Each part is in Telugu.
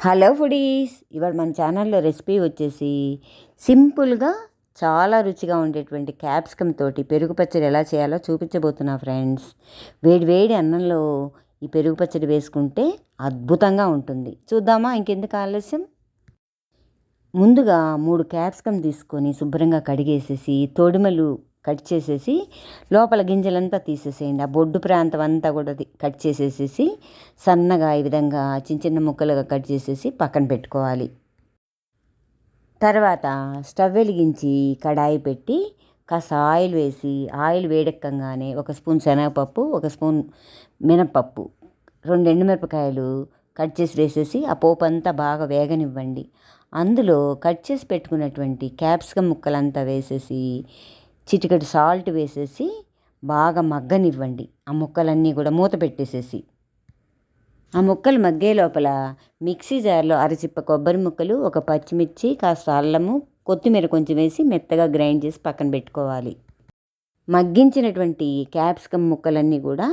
హలో ఫుడీస్ ఇవాళ మన ఛానల్లో రెసిపీ వచ్చేసి సింపుల్గా చాలా రుచిగా ఉండేటువంటి క్యాప్సికమ్ తోటి పెరుగు పచ్చడి ఎలా చేయాలో చూపించబోతున్నా ఫ్రెండ్స్ వేడి వేడి అన్నంలో ఈ పెరుగు పచ్చడి వేసుకుంటే అద్భుతంగా ఉంటుంది. చూద్దామా? ఇంకెందుకు ఆలస్యం? ముందుగా మూడు క్యాప్సికమ్ తీసుకొని శుభ్రంగా కడిగేసేసి తోడిమలు కట్ చేసేసి లోపల గింజలంతా తీసేసేయండి. ఆ బొడ్డు ప్రాంతం అంతా కూడా కట్ చేసేసేసి సన్నగా ఈ విధంగా చిన్న చిన్న ముక్కలుగా కట్ చేసేసి పక్కన పెట్టుకోవాలి. తర్వాత స్టవ్ వెలిగించి కడాయి పెట్టి కాస్త ఆయిల్ వేసి ఆయిల్ వేడెక్కగానే ఒక స్పూన్ శనగపప్పు ఒక స్పూన్ మినపప్పు రెండు ఎండుమిరపకాయలు కట్ చేసి వేసేసి ఆ పోపు అంతా బాగా వేగనివ్వండి. అందులో కట్ చేసి పెట్టుకున్నటువంటి క్యాప్సికమ్ ముక్కలంతా వేసేసి చిటికటి సాల్ట్ వేసేసి బాగా మగ్గనివ్వండి. ఆ ముక్కలన్నీ కూడా మూత పెట్టేసేసి. ఆ ముక్కలు మగ్గే లోపల మిక్సీ జార్లో అరచిప్ప కొబ్బరి ముక్కలు ఒక పచ్చిమిర్చి కాస్త అల్లము కొత్తిమీర కొంచెం వేసి మెత్తగా గ్రైండ్ చేసి పక్కన పెట్టుకోవాలి. మగ్గించినటువంటి క్యాప్సికమ్ ముక్కలన్నీ కూడా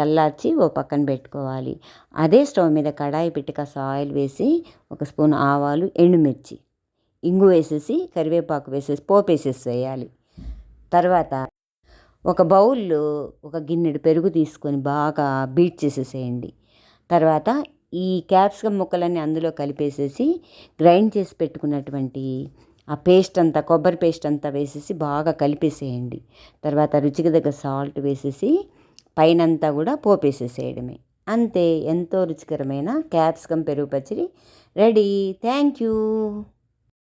చల్లార్చి ఓ పక్కన పెట్టుకోవాలి. అదే స్టవ్ మీద కడాయి పెట్టి కాస్త ఆయిల్ వేసి ఒక స్పూన్ ఆవాలు ఎండుమిర్చి ఇంగు వేసేసి కరివేపాకు వేసేసి పోపు వేసేసి వేయాలి. తర్వాత ఒక బౌల్లో ఒక గిన్నెడు పెరుగు తీసుకొని బాగా బీట్ చేసేసేయండి. తర్వాత ఈ క్యాప్సికమ్ ముక్కలన్నీ అందులో కలిపేసేసి గ్రైండ్ చేసి పెట్టుకున్నటువంటి ఆ పేస్ట్ అంతా కొబ్బరి పేస్ట్ అంతా వేసేసి బాగా కలిపేసేయండి. తర్వాత రుచికి దగ్గర సాల్ట్ వేసేసి పైనంతా కూడా పోపేసేసేయడమే. అంతే ఎంతో రుచికరమైన క్యాప్సికమ్ పెరుగు పచ్చడి రెడీ. Thank you.